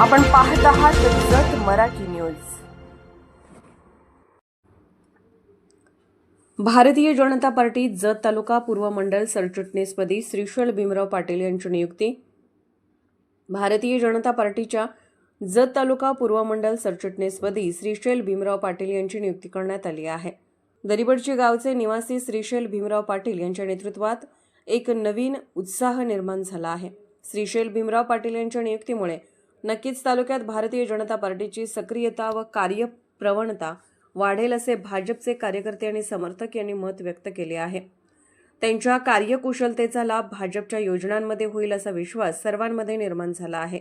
आपण पाहत आहात जत मराठी न्यूज. भारतीय जनता पार्टी जत तालुका पूर्व मंडळ सरचिटणीसपदी श्रीशैल भीमराव पाटील यांची नियुक्ती. भारतीय जनता पार्टीच्या जत तालुका पूर्व मंडळ सरचिटणीसपदी श्रीशैल भीमराव पाटील यांची नियुक्ती करण्यात आली आहे. दरिबडचे गावचे निवासी श्रीशैल भीमराव पाटील यांच्या नेतृत्वात एक नवीन उत्साह निर्माण झाला आहे. श्रीशैल भीमराव पाटील यांच्या नियुक्तीमुळे नक्कीच तालुक्यात भारतीय जनता पार्टीची सक्रियता व कार्यप्रवणता वाढेल असे भाजपचे कार्यकर्ते आणि समर्थक यांनी मत व्यक्त केले आहे. त्यांच्या कार्यकुशलतेचा लाभ भाजपच्या योजनांमध्ये होईल असा विश्वास सर्वांमध्ये निर्माण झाला आहे.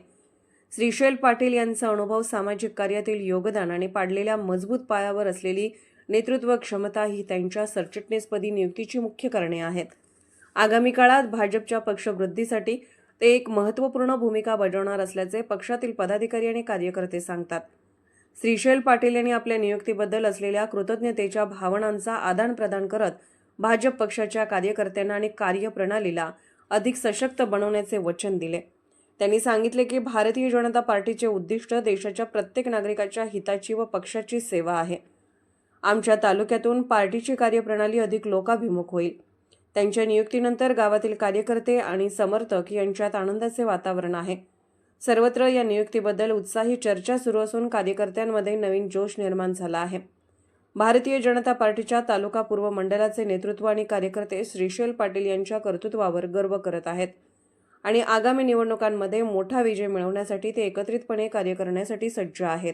श्रीशैल पाटील यांचा अनुभव सामाजिक कार्यातील योगदान आणि पाडलेल्या मजबूत पायावर असलेली नेतृत्व क्षमता ही त्यांच्या सरचिटणीसपदी नियुक्तीची मुख्य कारणे आहेत. आगामी काळात भाजपच्या पक्षवृद्धीसाठी ते एक महत्त्वपूर्ण भूमिका बजावणार असल्याचे पक्षातील पदाधिकारी आणि कार्यकर्ते सांगतात. श्रीशैल पाटील यांनी आपल्या नियुक्तीबद्दल असलेल्या कृतज्ञतेच्या भावनांचा आदानप्रदान करत भाजप पक्षाच्या कार्यकर्त्यांना आणि कार्यप्रणालीला अधिक सशक्त बनवण्याचे वचन दिले. त्यांनी सांगितले की भारतीय जनता पार्टीचे उद्दिष्ट देशाच्या प्रत्येक नागरिकाच्या हिताची व पक्षाची सेवा आहे. आमच्या तालुक्यातून पार्टीची कार्यप्रणाली अधिक लोकाभिमुख होईल. त्यांच्या नियुक्तीनंतर गावातील कार्यकर्ते आणि समर्थक यांच्यात आनंदाचे वातावरण आहे. सर्वत्र या नियुक्तीबद्दल उत्साही चर्चा सुरू असून कार्यकर्त्यांमध्ये नवीन जोश निर्माण झाला आहे. भारतीय जनता पार्टीच्या तालुका पूर्व मंडळाचे नेतृत्व आणि कार्यकर्ते श्रीशैल पाटील यांच्या कर्तृत्वावर गर्व करत आहेत. आणि आगामी निवडणुकांमध्ये मोठा विजय मिळवण्यासाठी ते एकत्रितपणे कार्य करण्यासाठी सज्ज आहेत.